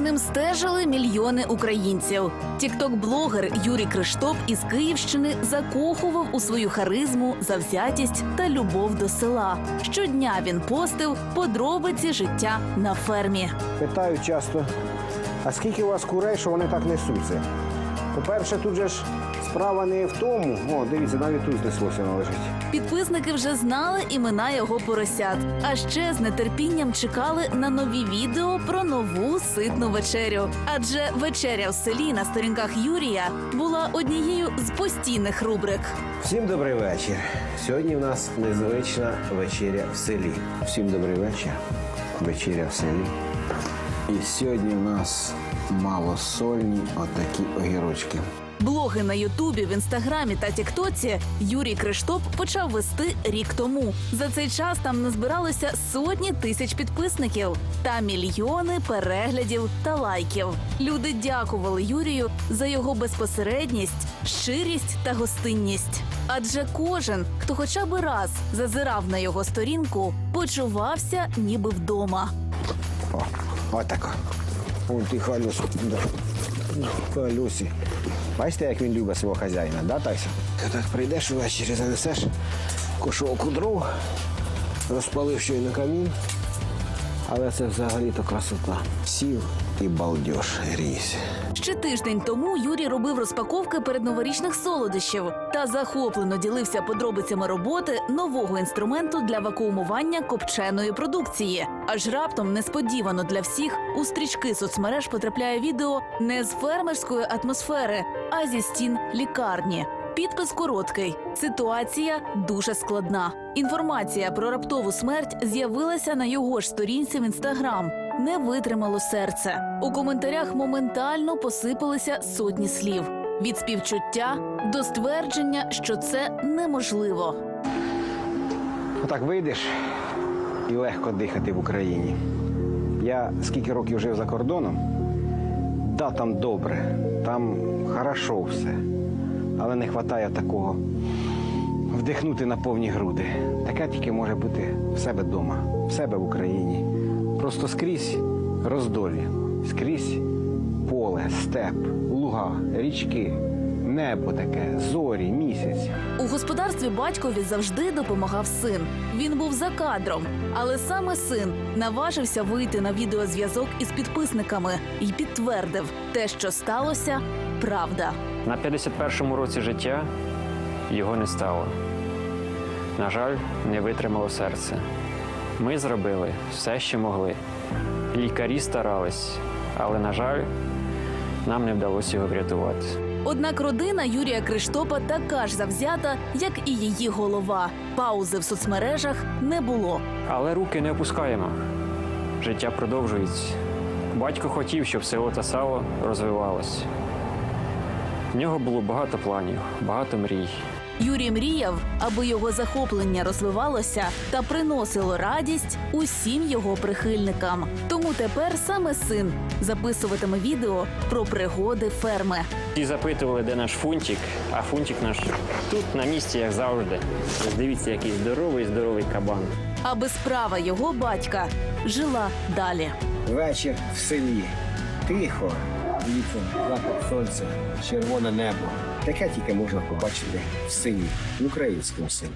Ним стежили мільйони українців. Тікток-блогер Юрій Криштоп із Київщини закохував у свою харизму, завзятість та любов до села. Щодня він постив подробиці життя на фермі. Питають часто, а скільки у вас курей, що вони так несуться? По-перше, тут же ж справа не в тому. О, дивіться, навіть тут знеслося лежить. Підписники вже знали імена його поросят, а ще з нетерпінням чекали на нові відео про нову ситну вечерю. Адже вечеря в селі на сторінках Юрія була однією з постійних рубрик. Всім добрий вечір. Сьогодні у нас незвична вечеря в селі. Всім добрий вечір. Вечеря в селі. І сьогодні у нас малосольні отакі огірочки. Блоги на Ютубі, в інстаграмі та Тіктоці Юрій Криштоп почав вести рік тому. За цей час там назбиралося сотні тисяч підписників та мільйони переглядів та лайків. Люди дякували Юрію за його безпосередність, щирість та гостинність. Адже кожен, хто хоча б раз зазирав на його сторінку, почувався ніби вдома. О, отако. Вон халюс. Да. Халюсі. Бачите, як він любить свого хазяїна, да, Тайся? Ти так прийдеш увечері, занесеш кошовку дров, розпалив щойно камін. Але це взагалі-то красота. Сів і балдеж грійся. Ще тиждень тому Юрій робив розпаковки передноворічних солодощів та захоплено ділився подробицями роботи нового інструменту для вакуумування копченої продукції. Аж раптом несподівано для всіх у стрічки соцмереж потрапляє відео не з фермерської атмосфери, а зі стін лікарні. Підпис короткий. Ситуація дуже складна. Інформація про раптову смерть з'явилася на його ж сторінці в інстаграм. Не витримало серце. У коментарях моментально посипалися сотні слів від співчуття до ствердження, що це неможливо. Отак вийдеш і легко дихати в Україні. Я скільки років жив за кордоном, да, там добре, там хорошо все. Але не вистачає такого вдихнути на повні груди. Таке тільки може бути в себе вдома, в себе в Україні. Просто скрізь роздолі, скрізь поле, степ, луга, річки, небо таке, зорі, місяць. У господарстві батькові завжди допомагав син. Він був за кадром, але саме син наважився вийти на відеозв'язок із підписниками і підтвердив, те, що сталося, правда. На 51-му році життя його не стало. На жаль, не витримало серце. Ми зробили все, що могли. Лікарі старались, але, на жаль, нам не вдалося його врятувати. Однак родина Юрія Криштопа така ж завзята, як і її голова. Паузи в соцмережах не було. Але руки не опускаємо. Життя продовжується. Батько хотів, щоб село та сало розвивалось. В нього було багато планів, багато мрій. Юрій мріяв, аби його захоплення розвивалося та приносило радість усім його прихильникам. Тому тепер саме син записуватиме відео про пригоди ферми. Всі запитували, де наш фунтик, а фунтик наш тут на місці, як завжди. Ось Дивіться, який здоровий, здоровий кабан. аби справа його батька жила далі. Вечір в селі. Тихо. Дивіться, захід сонця, червоне небо. Таке тільки можна побачити в синій, в українському селі.